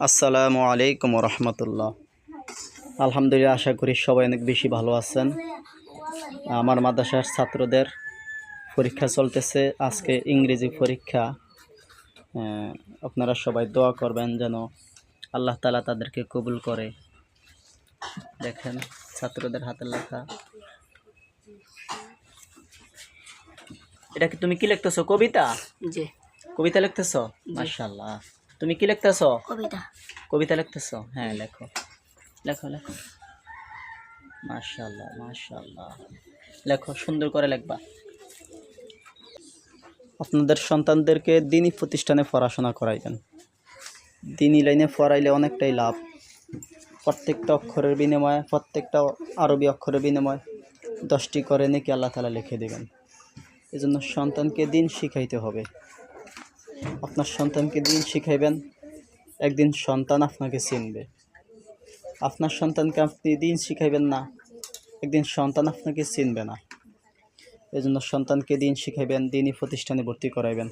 আসসালামু আলাইকুম রহমতুল্লাহ আলহামদুলিল্লাহ আশা করি সবাই অনেক বেশি ভালো আছেন। আমার মাদ্রাসার ছাত্রদের পরীক্ষা চলতেছে। আজকে ইংরেজি পরীক্ষা। আপনারা সবাই দোয়া করবেন যেন আল্লাহ তালা তাদেরকে কবুল করে। দেখেন ছাত্রদের হাতে লেখা। এটা কি তুমি কি লিখতেছো? কবিতা? জি। কবিতা লিখতেছো? মাশাল্লাহ তুমি কি লিখতেছ? কবিতা। কবিতা লিখতেছ? হ্যাঁ লেখো। লেখো লেখো। মাশাল্লাহ মাশাল্লাহ লেখো সুন্দর করে লিখবা। আপনাদের সন্তানদেরকে দিনই প্রতিষ্ঠানে পড়াশোনা করাইবেন। দিনই লাইনে পড়াইলে অনেকটাই লাভ। প্রত্যেকটা অক্ষরের বিনিময়ে প্রত্যেকটা আরবি অক্ষরের বিনিময়ে দশটি করে নাকি আল্লাহ তালা লিখে দেবেন। এজন্য সন্তানকে দিন শিখাইতে হবে। আপনার সন্তানকে দিন শিখাইবেন, একদিন সন্তান আপনাকে চিনবে। আপনার সন্তানকে আপনি দিন শিখাইবেন না, একদিন সন্তান আপনাকে চিনবে না। এই জন্য সন্তানকে দিন শিখাইবেন, দিনই প্রতিষ্ঠানে ভর্তি করাইবেন।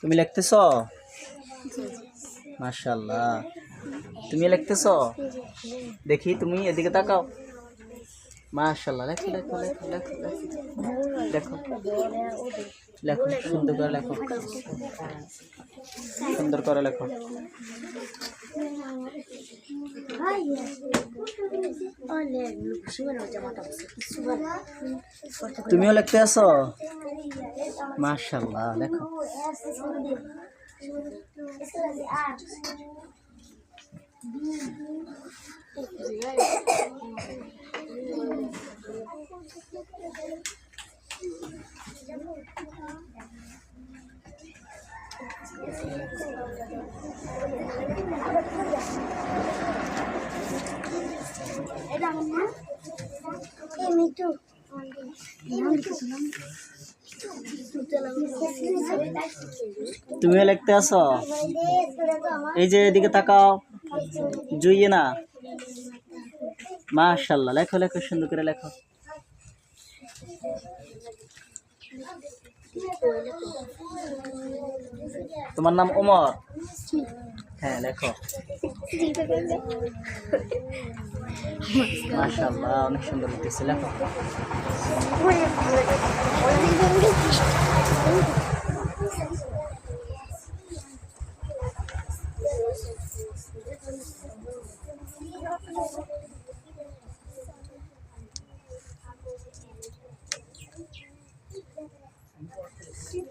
তুমি লিখতেছ? মাশাল্লাহ তুমি লিখতেছ? দেখি, তুমি এদিকে তাকাও। মাশাল্লাহ লেখো লেখো লেখো লেখো লেখো লেখো সুন্দর করে লেখো। সুন্দর করে লেখো। তুমিও লিখতে আছো? মাশাল্লাহ লেখো তুমিও লিখতে আছো? এই যে এদিকে তাকাও। জুইয়ে না? মাশাল্লাহ, লেখো লেখো, সুন্দর করে লেখো। তোমার নাম ওমর? হ্যাঁ লেখো। মাশাল্লাহ অনেক সুন্দর লিখতেছে লেখো।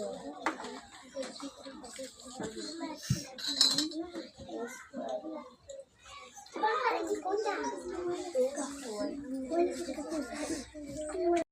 パーで答えたらいいかも。